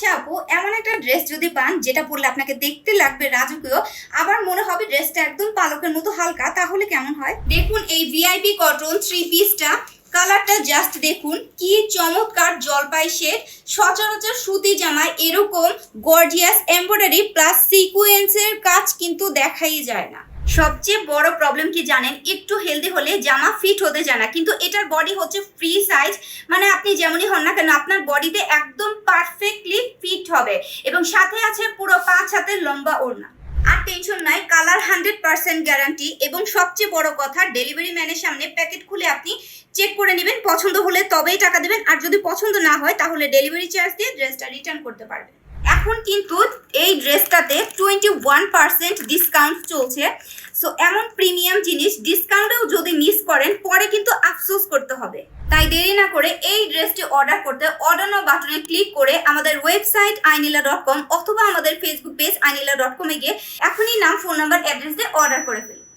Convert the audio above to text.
আচ্ছা আপু, এমন একটা ড্রেস যদি পান যেটা পরলে আপনাকে দেখতে লাগবে রাজকীয়, আবার মনে হবে ড্রেসটা একদম পালকের মতো হালকা, তাহলে কেমন হয়? দেখুন এই ভিআইপি কটন থ্রি পিসটা কালারটা জাস্ট দেখুন, কি চমৎকার জলপাই শেড সচরাচর সুতি জামায় এরকম গর্জিয়াস এমব্রয়ডারি প্লাস সিকুয়েন্সের কাজ কিন্তু দেখাই যায় না। সবচেয়ে বড় প্রবলেম কি জানেন? একটু হেলদি হলে জামা ফিট হতে যায় না। কিন্তু এটার বডি হচ্ছে ফ্রি সাইজ মানে আপনি যেমনই হন না কেন, আপনার বডিতে একদম পারফেক্টলি ফিট হবে। এবং সাথে আছে পুরো পাঁচ হাতের লম্বা ওড়না। আর টেনশন নাই কালার হান্ড্রেড পার্সেন্ট গ্যারান্টি এবং সবচেয়ে বড় কথা ডেলিভারি ম্যানের সামনে প্যাকেট খুলে আপনি চেক করে নেবেন, পছন্দ হলে তবেই টাকা দেবেন। আর যদি পছন্দ না হয়, তাহলে ডেলিভারি চার্জ দিয়ে ড্রেসটা রিটার্ন করতে পারবেন। এখন কিন্তু এই ড্রেসটাতে টোয়েন্টি ওয়ান পার্সেন্ট ডিসকাউন্ট চলছে। সো এমন প্রিমিয়াম জিনিস ডিসকাউন্টেও যদি মিস করেন, পরে কিন্তু আফসোস করতে হবে। তাই দেরি না করে এই ড্রেসটি অর্ডার করতে অর্ডার নাও বাটনে ক্লিক করে আমাদের ওয়েবসাইট আইনিলা ডট কম অথবা আমাদের ফেসবুক পেজ আইনিলা ডট কমে গিয়ে এখনই নাম ফোন নাম্বার অ্যাড্রেস দিয়ে অর্ডার করে ফেলুন।